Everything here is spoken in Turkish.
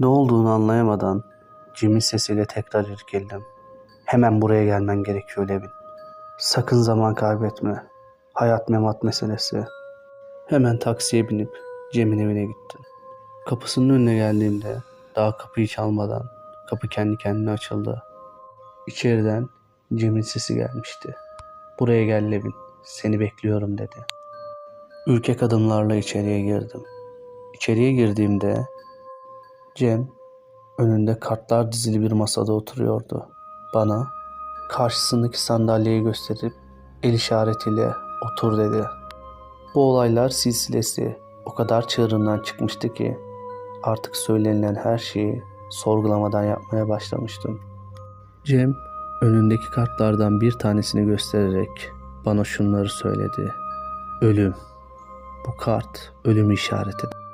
Ne olduğunu anlayamadan Cem'in sesiyle tekrar irkildim. Hemen buraya gelmen gerekiyor Levin. Sakın zaman kaybetme. Hayat memat meselesi. Hemen taksiye binip Cem'in evine gittim. Kapısının önüne geldiğimde daha kapıyı çalmadan kapı kendi kendine açıldı. İçeriden Cem'in sesi gelmişti. Buraya gel Levin, seni bekliyorum dedi. Ürkek adımlarla içeriye girdim. İçeriye girdiğimde Cem önünde kartlar dizili bir masada oturuyordu. Bana karşısındaki sandalyeyi gösterip el işaretiyle otur dedi. Bu olaylar silsilesi o kadar çığırından çıkmıştı ki artık söylenilen her şeyi sorgulamadan yapmaya başlamıştım. Cem önündeki kartlardan bir tanesini göstererek bana şunları söyledi. Ölüm. Bu kart ölümü işaret eder.